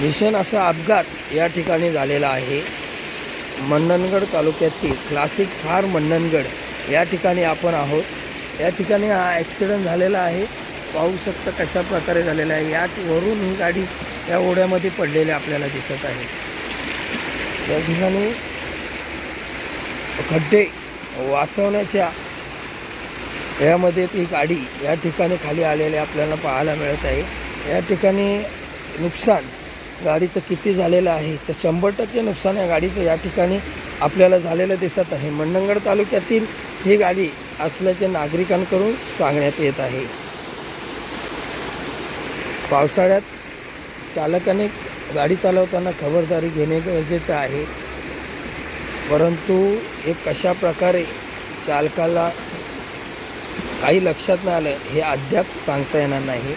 भीषण असा अपघात या ठिकाणी झालेला आहे. मंडणगड तालुक्यातील क्लासिक फार मंडणगड या ठिकाणी आपण आहोत. या ठिकाणी हा ॲक्सिडेंट झालेला आहे. पाहू शकता कशा प्रकारे झालेला आहे. यात वरून ही गाडी या ओढ्यामध्ये पडलेली आपल्याला दिसत आहे. या ठिकाणी खड्डे वाचवण्याच्या यामध्ये ती गाडी या ठिकाणी खाली आलेली आपल्याला पाहायला मिळत आहे. या ठिकाणी नुकसान गाडीचं किती झालेलं आहे तर शंभर टक्के नुकसान या गाडीचं या ठिकाणी आपल्याला झालेलं दिसत आहे. मंडणगड तालुक्यातील ही गाडी असल्याचे नागरिकांकडून सांगण्यात येत आहे. पावसाळ्यात चालकाने गाडी चालवताना खबरदारी घेणे गरजेचं आहे. परंतु हे कशा प्रकारे चालकाला काही लक्षात नाही आलं हे अद्याप सांगता येणार नाही.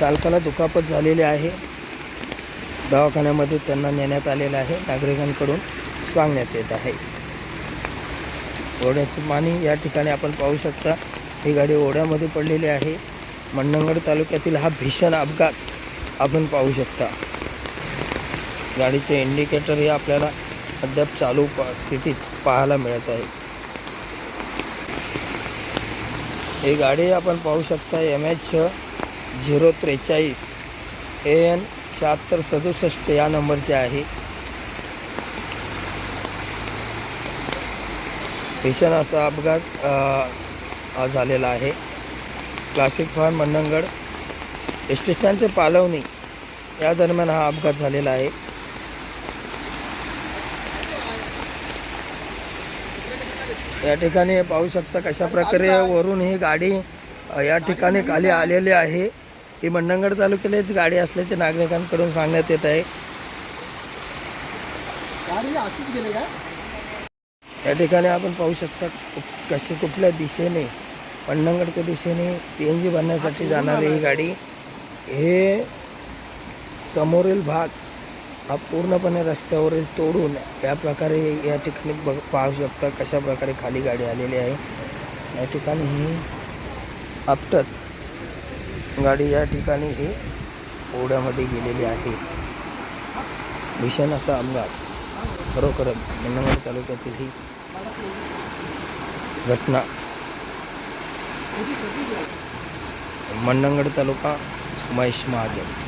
चालकाला दुखापत झालेली आहे. दवाखान्यामध्ये त्यांना नेण्यात आलेलं आहे. नागरिकांकडून सांगण्यात येत आहे. ओढ्याची पाणी या ठिकाणी आपण पाहू शकता. ही गाडी ओढ्यामध्ये पडलेली आहे. मंडणगड तालुक्यातील हा भीषण अपघात आपण पाहू शकता. गाडीचे इंडिकेटर हे आपल्याला अद्याप चालू स्थितीत पाहायला मिळत आहे. ही गाडी आपण पाहू शकता. एम एच झिरो त्रेचाळीस ए एन शहात्तर सदुसष्ट या नंबरचे आहे. भीषण असा अपघात झालेला आहे. क्लासिक फार मंडणगड एस टी पालवणी या दरम्यान हा अपघात झालेला आहे. या ठिकाणी पाहू शकता कशा प्रकारे वरून ही गाडी या ठिकाणी खाली आलेली आहे. ही मंडणगड तालुक्यात गाडी असल्याचे नागरिकांकडून सांगण्यात येत आहे. या ठिकाणी आपण पाहू शकता कशी कुठल्या दिशेने मंडणगडच्या दिशेने सी एन जी भरण्यासाठी जाणारी ही गाडी. हे समोरील भाग हा पूर्णपणे रस्त्यावरील तोडून या प्रकारे या ठिकाणी बघ पाहू शकता कशा प्रकारे खाली गाडी आलेली आहे. या ठिकाणी ही आपटत गाडी या ठिकाणी ही ओढ्यामध्ये गेलेली आहे. भीषण असा अपघात खरोखरच मंडणगड तालुक्यातील ही घटना. मंडणगड तालुका महेश महाजन.